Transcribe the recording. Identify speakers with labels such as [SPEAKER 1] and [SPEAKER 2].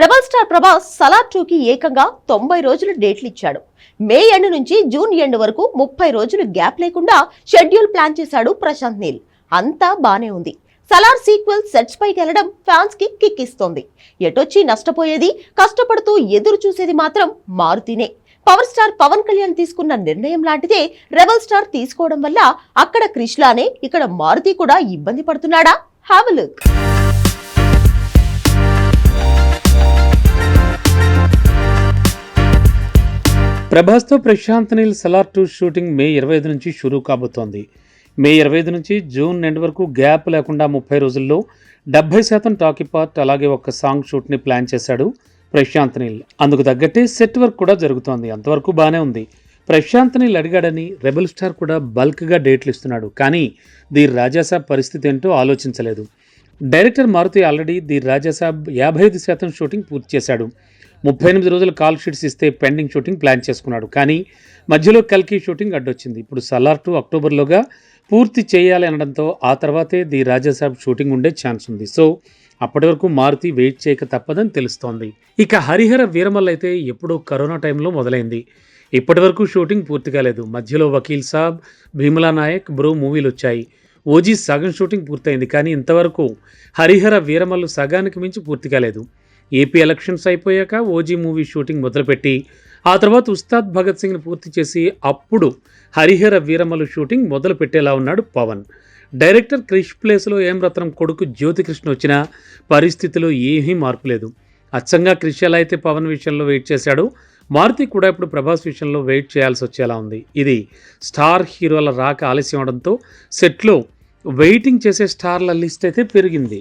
[SPEAKER 1] Rebel star Prabhas Salaar టూకి ఏకంగా తొంభై రోజులు డేట్లు ఇచ్చాడు. మే ఎండ్ నుంచి జూన్ ఎండ్ వరకు ముప్పై రోజులు గ్యాప్ లేకుండా షెడ్యూల్ ప్లాన్ చేశాడు ప్రశాంత్ నీల్. అంతా బానే ఉంది. సలార్ సీక్వెల్ సెట్స్ పైకి వెళ్ళడం ఫ్యాన్స్కి కిక్ ఇస్తోంది. ఎటొచ్చి నష్టపోయేది కష్టపడుతూ ఎదురు చూసేది మాత్రం మారుతీనే. పవర్ స్టార్ పవన్ కళ్యాణ్ తీసుకున్న నిర్ణయం లాంటిదే రెబల్ స్టార్ తీసుకోవడం వల్ల అక్కడ క్రిష్లానే ఇక్కడ మారుతి కూడా ఇబ్బంది పడుతున్నాడా? Have look.
[SPEAKER 2] ప్రభాస్తో Prashanth Neel Salaar two shooting May ఇరవై ఐదు నుంచి షురూ కాబోతోంది. మే ఇరవై ఐదు నుంచి జూన్ ఎండ్ వరకు గ్యాప్ లేకుండా ముప్పై రోజుల్లో డెబ్బై శాతం టాకీ పార్ట్ అలాగే ఒక సాంగ్ షూట్ని ప్లాన్ చేశాడు ప్రశాంత్ నీల్. అందుకు తగ్గట్టే సెట్ వర్క్ కూడా జరుగుతోంది. అంతవరకు బాగానే ఉంది. ప్రశాంత్ నీల్ అడిగాడని రెబల్ స్టార్ కూడా బల్క్గా డేట్లు ఇస్తున్నాడు. కానీ ది రాజాసాబ్ పరిస్థితి ఏంటో ఆలోచించలేదు. Director Maruthi already the Raja Saab యాభై ఐదు శాతం షూటింగ్ పూర్తి చేశాడు. ముప్పై ఎనిమిది రోజులు కాల్ షీట్స్ ఇస్తే పెండింగ్ షూటింగ్ ప్లాన్ చేసుకున్నాడు. కానీ మధ్యలో కల్కి షూటింగ్ అడ్డొచ్చింది. ఇప్పుడు సలార్ టు అక్టోబర్లోగా పూర్తి చేయాలి అనడంతో ఆ తర్వాతే ది రాజాసాబ్ షూటింగ్ ఉండే ఛాన్స్ ఉంది. సో అప్పటి వరకు మారుతి వెయిట్ చేయక తప్పదని తెలుస్తోంది. ఇక హరిహర వీరమల్ అయితే ఎప్పుడో కరోనా టైంలో మొదలైంది. ఇప్పటి వరకు షూటింగ్ పూర్తి కాలేదు మధ్యలో వకీల్ సాబ్ భీమలా నాయక్ బ్రో మూవీలు వచ్చాయి. ఓజీ సగం షూటింగ్ పూర్తయింది. కానీ ఇంతవరకు హరిహర వీరమల్లు సగానికి మించి పూర్తి కాలేదు ఏపీ ఎలక్షన్స్ అయిపోయాక ఓజీ మూవీ షూటింగ్ మొదలుపెట్టి ఆ తర్వాత ఉస్తాద్ భగత్ సింగ్ని పూర్తి చేసి అప్పుడు హరిహర వీరమల్లు షూటింగ్ మొదలు పెట్టేలా ఉన్నాడు పవన్. డైరెక్టర్ క్రిష్ ప్లేస్లో ఏం రత్నం కొడుకు జ్యోతికృష్ణ వచ్చినా పరిస్థితిలో ఏమీ మార్పు లేదు. అచ్చంగా క్రిష్ ఎలా అయితే పవన్ విషయంలో వెయిట్ చేశాడో మారుతి కూడా ఇప్పుడు ప్రభాస్ విషయంలో వెయిట్ చేయాల్సి వచ్చేలా ఉంది. ఇది స్టార్ హీరోల రాక ఆలస్యం అవడంతో సెట్లో వెయిటింగ్ చేసే స్టార్ల లిస్ట్ అయితే పెరిగింది.